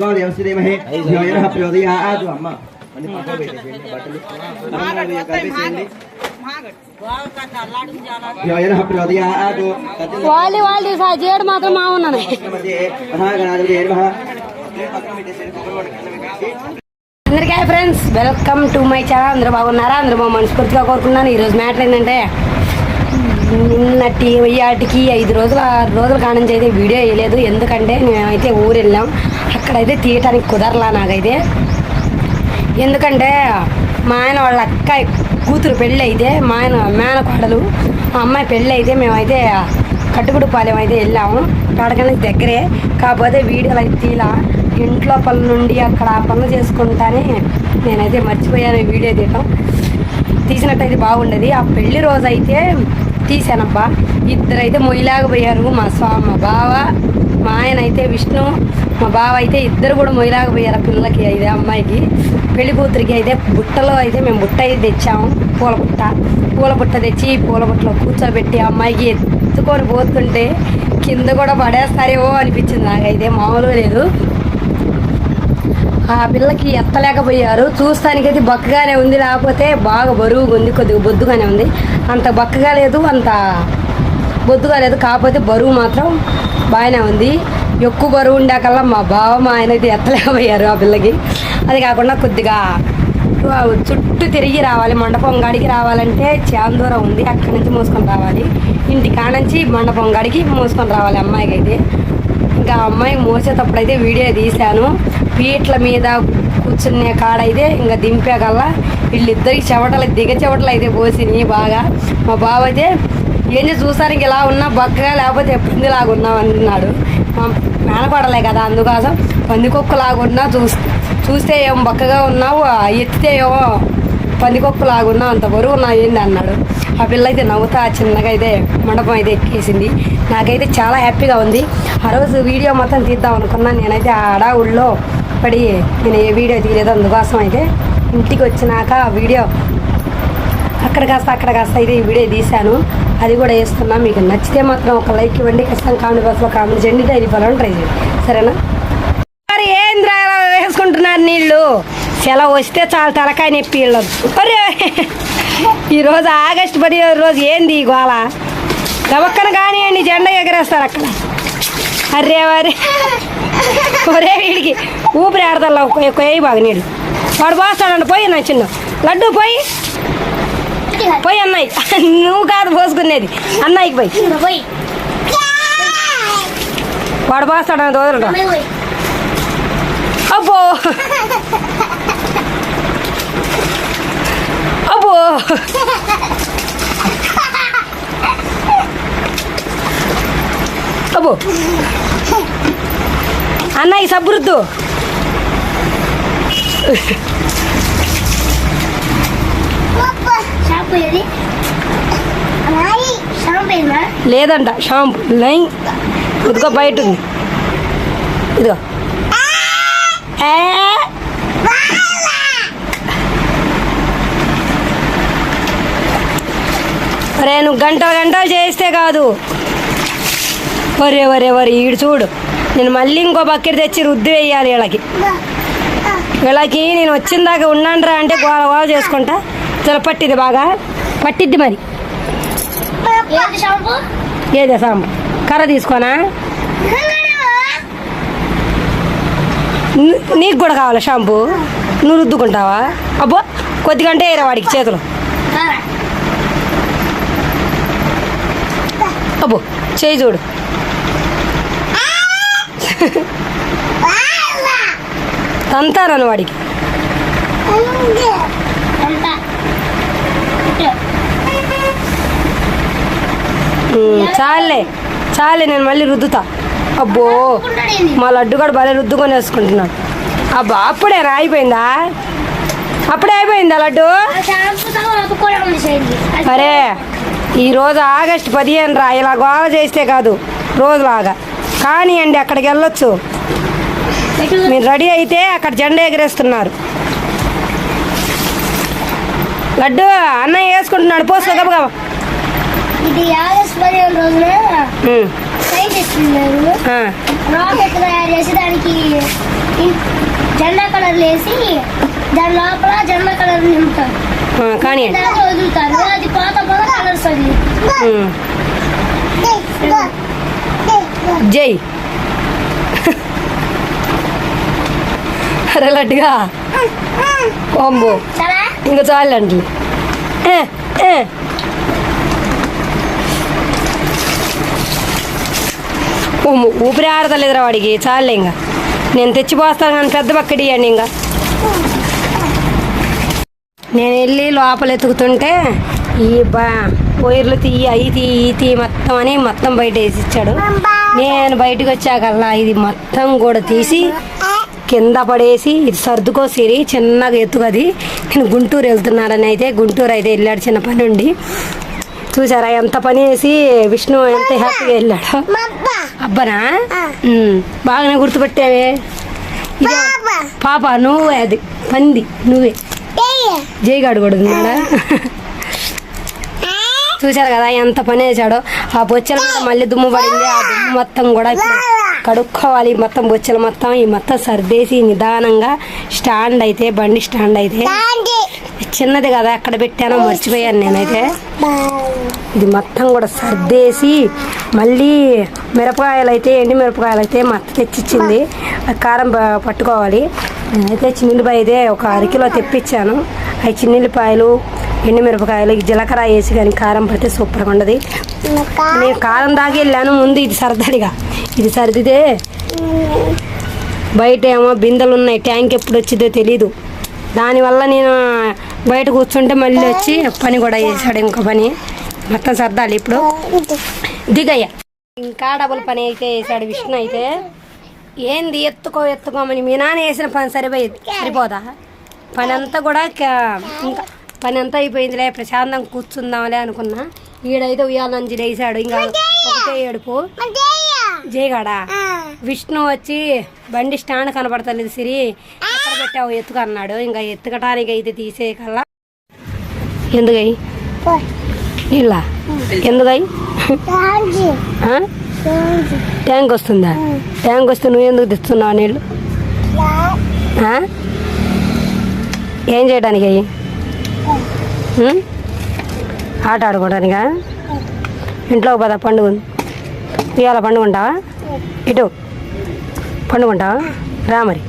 యోజన ప్రచోదయాత్ అమ్మ అన్ని పక్కన పెట్టేసేయండి బట్టలు అమ్మ కలిపేసేయండి యోజన ప్రచోదయాత్ వాళ్ళు వాళ్ళు చేయడం మాత్రం మా ఉన్నాను అందరికీ hi friends welcome to my channel అందరూ బాగున్నారా? అందరూ మా మనస్ఫూర్తిగా కోరుకున్నాను ఈరోజు మ్యాటర్ ఏంటంటే నిన్నటి వెయ్యాటికి ఐదు రోజుల ఆరు రోజుల కానుంచి అయితే వీడియో వేయలేదు. ఎందుకంటే మేమైతే ఊరు వెళ్ళాం అక్కడైతే తీయటానికి కుదరలా నాకైతే. ఎందుకంటే మా ఆయన వాళ్ళ అక్క కూతురు పెళ్ళి అయితే మా ఆయన మేనకోడలు మా అమ్మాయి పెళ్ళి అయితే మేమైతే కట్టుకుడుపాలెం అయితే వెళ్ళాము. కాడకన్నా దగ్గరే. కాకపోతే వీడియోలు అయితే తీలా ఇంట్లో పనుల నుండి అక్కడ ఆ పనులు చేసుకుంటానే నేనైతే మర్చిపోయాను వీడియో తీయటం. తీసినట్టయితే బాగుండేది. ఆ పెళ్ళి రోజు అయితే తీశానబ్బా. ఇద్దరైతే మొయ్యలాగపోయారు మా స్వామి మా బావ మా ఆయన అయితే విష్ణు మా బావ అయితే ఇద్దరు కూడా మొయ్యలాగపోయారు ఆ పిల్లలకి అయితే అమ్మాయికి. పెళ్ళి కూతురికి అయితే బుట్టలో అయితే మేము బుట్ట అయితే తెచ్చాము పూల బుట్ట. పూల బుట్ట తెచ్చి పూల బుట్టలో కూర్చోబెట్టి అమ్మాయికి ఎత్తుకొని పోతుంటే కింద కూడా పడేస్తారేమో అనిపించింది. నాకైతే మామూలుగా లేదు. ఆ పిల్లకి ఎత్తలేకపోయారు. చూస్తానికైతే బక్కగానే ఉంది. లేకపోతే బాగా బరువుగా ఉంది. కొద్దిగా బొద్దుగానే ఉంది. అంత బక్కగా లేదు. అంత బొద్దుగా లేదు. కాకపోతే బరువు మాత్రం బాగానే ఉంది. ఎక్కువ బరువు ఉండాకల్లా మా బావ మా ఆయన అయితే ఎత్తలేకపోయారు ఆ పిల్లకి. అది కాకుండా కొద్దిగా చుట్టూ తిరిగి రావాలి. మండపం గాడికి రావాలంటే చాలా దూరం ఉంది. అక్కడి నుంచి మోసుకొని రావాలి. ఇంటి కానుంచి మండపం గాడికి మోసుకొని రావాలి అమ్మాయికి అయితే ఇంకా అమ్మాయి మోసేటప్పుడు అయితే వీడియో తీశాను. పీట్ల మీద కూర్చునే కాడైతే ఇంకా దింపేకల్లా వీళ్ళిద్దరికి చెవటలు దిగ చెవటలు అయితే పోసినాయి బాగా. మా బావ అయితే ఏంటి చూసానికి ఇలా ఉన్నా? బక్కగా లేకపోతే పందిలాగా ఉన్నావు? అంటున్నాడు. మా మేనపడలే కదా అందుకోసం పందికొక్కులాగా ఉన్నా చూస్ చూస్తే ఏమో బక్కగా ఉన్నావు? ఎత్తితే ఏమో పందికొక్కులాగా ఉన్నావు అంత బరువు ఉన్నావు ఏంది? అన్నాడు. ఆ పిల్ల అయితే నవ్వుతా చిన్నగా అయితే మండపం అయితే ఎక్కేసింది. నాకైతే చాలా హ్యాపీగా ఉంది. ఆ రోజు వీడియో మొత్తం తీద్దాం అనుకున్నాను నేనైతే ఆ అడావుల్లో పడి నేను ఏ వీడియో తీయలేదు అందుకోసం అయితే ఇంటికి వచ్చినాక ఆ వీడియో అక్కడ కాస్త అక్కడ కాస్త అయితే ఈ వీడియో తీశాను. అది కూడా వేస్తున్నా. మీకు నచ్చితే మాత్రం ఒక లైక్ ఇవ్వండి. ఖచ్చితంగా కామెంట్ బాక్స్లో కామెంట్ చేయండి. డైరీ ఫాలో ట్రై చేయండి. సరేనా? మరి ఏంద్రా వేసుకుంటున్నారు నీళ్ళు? సెలవు వస్తే చాలా తలకాయ నొప్పి వెళ్ళదు. అరే! ఈరోజు ఆగస్టు పదిహేను రోజు ఏంది ఈ గోళ? గబక్కన కానివ్వండి జెండా ఎగరేస్తారు అక్కడ. అరే మరి ఒరే వీడికి ఊపిరి ఆడతల్లా కొయ్యి బాగా నీళ్ళు వాడు పోస్తాడండి పోయి నా చిన్న. లడ్డు పోయి. పోయి అన్నయ్య. నువ్వు కాదు పోసుకునేది. అన్నయ్యకి పోయి. పోయి వాడు పోస్తాడని వదలరా పోయి. అబ్బో. అబ్బో అబ్బో అన్నయ్య సబ్బురుద్దు షాంపూ ఏది అమ్మాయి షాంపూ ఏమా లేదంట షాంపూ లైన్ ఇదిగో బయట ఉంది ఇదిగో ఏ? ఒరే నువ్వు గంట గంట చేస్తే కాదు. ఒరే ఒరే ఒరే ఈడు చూడు. నేను మళ్ళీ ఇంకో బకెట్ తెచ్చి రుద్ది వేయాలి వీళ్ళకి. వీళ్ళకి నేను వచ్చిన దాకా ఉన్నాండ్రా అంటే గోల గోల చేసుకుంటా. చల పట్టిది బాగా? పట్టిద్ది మరి. ఏది సాంబ కర్ర తీసుకోనా? నీకు కూడా కావాలా షాంపూ? నువ్వు రుద్దుకుంటావా? అబ్బో కొద్దిగంటే వేరే వాడికి చేతులు. అబ్బో చేయి చూడు. తంతానను వాడికి. చాలే చాలే నేను మళ్ళీ రుద్దుతా. అబ్బో మా లడ్డు కూడా భలే రుద్దుకొని వేసుకుంటున్నాడు. అబ్బా అప్పుడే అయిపోయిందా? అప్పుడే అయిపోయిందా లడ్డు? అరే ఈరోజు ఆగస్టు పదిహేను రా ఇలా గోవ చేస్తే కాదు రోజులాగా. కానీ అండి అక్కడికి వెళ్ళొచ్చు. మీరు రెడీ అయితే అక్కడ జెండా ఎగరేస్తున్నారు. లడ్డు అన్నయ్య వేసుకుంటున్నాడు పోసుకో గబగబా ఇది ఆగస్ట్ పదిహేను రోజున. ఉమ్. సైకిల్ సైంటిస్ట్ ఉన్నారు ఆ, రాకెట్ తయారు చేసి దానికి ఇన్- జెండా కలర్లు వేసి దాని లోపల జెండా కలర్ నింపుతారు. ఉమ్. జై. అరే లడ్డుగా. చాలా ఇంకా చాలండి ఊపిరి ఆడతలేదురా వాడికి. చాలే ఇంకా. నేను తెచ్చిపోస్తాను కానీ పెద్ద బక్కడి ఇవ్వండి ఇంకా. నేను వెళ్ళి లోపల ఎతుకుతుంటే ఈ బా వైర్లు తీయి అవి తీయి ఈ తీయి మొత్తం అని మొత్తం బయట వేసి ఇచ్చాడు నేను బయటకు వచ్చాకల్లా ఇది మొత్తం కూడా తీసి కింద పడేసి ఇది సర్దుకో సిరి చిన్నగా ఎత్తుకది నేను గుంటూరు వెళ్తున్నానని అయితే గుంటూరు అయితే వెళ్ళాడు చిన్న పని ఉండి. చూసారా ఎంత పని చేసి విష్ణు ఎంత హ్యాపీగా వెళ్ళాడు. అబ్బనా? బాగానే గుర్తుపెట్టావే. పాప నువ్వే అది పంది నువ్వే. జైగాడు కూడా ఉన్నాడా? చూశారు కదా ఎంత పని చేశాడో. ఆ బొచ్చల మీద మళ్ళీ దుమ్ము పడింది. ఆ దుమ్ము మొత్తం కూడా ఇప్పుడు కడుక్కోవాలి. మొత్తం బొచ్చలు మొత్తం ఈ మొత్తం సర్దేసి నిదానంగా స్టాండ్ అయితే బండి స్టాండ్ అయితే. చిన్నది కదా ఎక్కడ పెట్టానో మర్చిపోయాను నేనైతే. ఇది మొత్తం కూడా సర్దేసి మళ్ళీ మిరపకాయలు అయితే ఎండి మిరపకాయలు అయితే మా అత్త తెచ్చిచ్చింది. ఆ కారం పట్టుకోవాలి. నేనైతే చిన్నిపాయ అయితే ఒక అరకిలో తెప్పించాను. అవి చిన్నిపాయలు ఎండి మిరపకాయలు జీలకర్ర వేసి కానీ కారం పడితే సూపర్గా ఉండదు. నేను కారం దాకా వెళ్ళాను ముందు ఇది సర్దడిగా ఇది సర్దితే బయట ఏమో బిందెలు ఉన్నాయి ట్యాంక్ ఎప్పుడు వచ్చిందో తెలీదు. దానివల్ల నేను బయట కూర్చుంటే మళ్ళీ వచ్చి పని కూడా చేశాడు ఇంకో పని. మొత్తం సర్దాలి ఇప్పుడు. దిగయ్య. ఇంకా డబుల్ పని అయితే వేసాడు విష్ణు అయితే. ఏంది ఎత్తుకో ఎత్తుకోమని మీ నాన్న వేసిన పని సరిపోయేది సరిపోదా? పని అంతా కూడా ఇంకా పని అంతా అయిపోయిందిలే ప్రశాంతంగా కూర్చుందాంలే అనుకున్నా. ఈడైతే ఉయ్యాల నుంచి లేచాడు ఇంకా ఒకటే ఏడుపు. జయగాడా? విష్ణు వచ్చి బండి స్టాండ్ కనపడతలేదు సిరి. పెట్టావు ఎత్తుకు అన్నాడు. ఇంకా ఎత్తుకటానికి అయితే తీసేయకల్లా. ఎందుకై? నీళ్ళ? ఎందుకై? ట్యాంక్ వస్తుందా? ట్యాంక్ వస్తే నువ్వు ఎందుకు తెస్తున్నావు నీళ్ళు? ఏం చేయడానికి అయ్యి ఆట ఆడుకోవడానికా ఇంట్లో పద పండుగ. ఉంది ఇవాళ పండుగ ఉంటావా ఇటు. పండుగ ఉంటావా రా మరి.